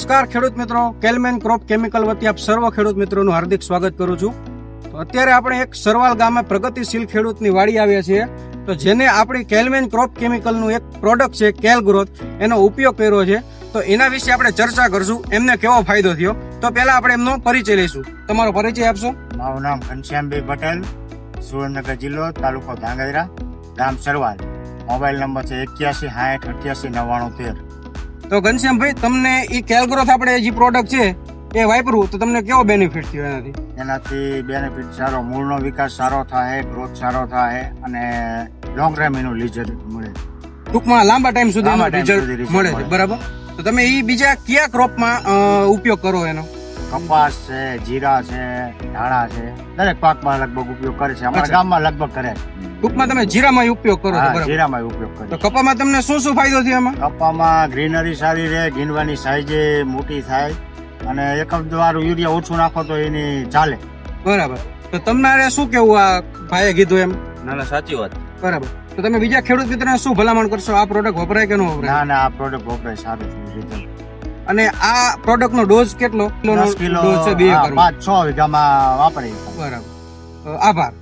નમસ્કાર ખેડૂત મિત્રો, કેલમેન ક્રોપ કેમિકલ વતી આપ સર્વ ખેડૂત મિત્રોનું હાર્દિક સ્વાગત કરું છું. તો અત્યારે આપણે એક સરવાલ ગામે પ્રગતિશીલ ખેડૂતની વાડી આવ્યા છીએ. તો જેને આપણી કેલમેન ક્રોપ કેમિકલનું એક પ્રોડક્ટ છે, કેલ ગ્રોથ, એનો ઉપયોગ કર્યો છે. તો એના વિશે આપણે ચર્ચા કરશું. એમને કેવો ફાયદો થયો? તો પહેલા આપણે એમનો પરિચય લઈશું. તમારો પરિચય આપશો? મારું નામ ઘનશ્યામભાઈ પટેલ, સુરેન્દ્રનગર જિલ્લો, તાલુકો ધાંગધ્રા, ગામ સરવાલ. મોબાઈલ નંબર છે એક્યાસી સાઠ અઠ્યાસી, નવ્વાણું, તેર. તો ઘનશ્યામભાઈ તમને એ કેલગ્રોથ આપણે જે પ્રોડક્ટ છે એ વાપરવું તો તમને કેવો બેનિફિટ થયો એનાથી? એનાથી બેનિફિટ સારો મૂળનો વિકાસ સારો થાય ગ્રોથ સારો થાય અને લોંગ ટાઈમ એનું રિઝલ્ટ મળે. ટૂંકમાં લાંબા ટાઈમ સુધી રિઝલ્ટ મળે છે બરાબર? તો તમે એ બીજા કયા ક્રોપમાં ઉપયોગ કરો એનો? કપાસ છે જીરા છે ધાણા છે દરેક પાકમાં લગભગ ઉપયોગ કરે છે. અમારા ગામમાં લગભગ કરે છે. ટૂંકમાં તમે જીરામાં ઉપયોગ કરો છો જીરામાં ઉપયોગ કરો તો કપામાં તમને શું શું ફાયદો થયો એમાં? કપામાં ગ્રીનરી સારી રહે ગીનવાની સાઈઝે મોટી થાય અને એકમ વાળું યુરિયા ઓછું નાખો તો એની ચાલે. બરાબર. તો તમારે શું કેવું આ ભાઈએ કીધું એમ? ના ના સાચી વાત. બરાબર. તો તમે બીજા ખેડૂત મિત્રોને શું ભલામણ કરશો? આ પ્રોડક્ટ વપરાય કે ન વપરાય? ના ના આ પ્રોડક્ટ વપરાય સારું છે રિઝલ્ટ અને આ પ્રોડક્ટ નો ડોઝ કેટલો? ડોઝ છે બે પાંચ છ વીઘામાં વાપરી બરાબર. આભાર.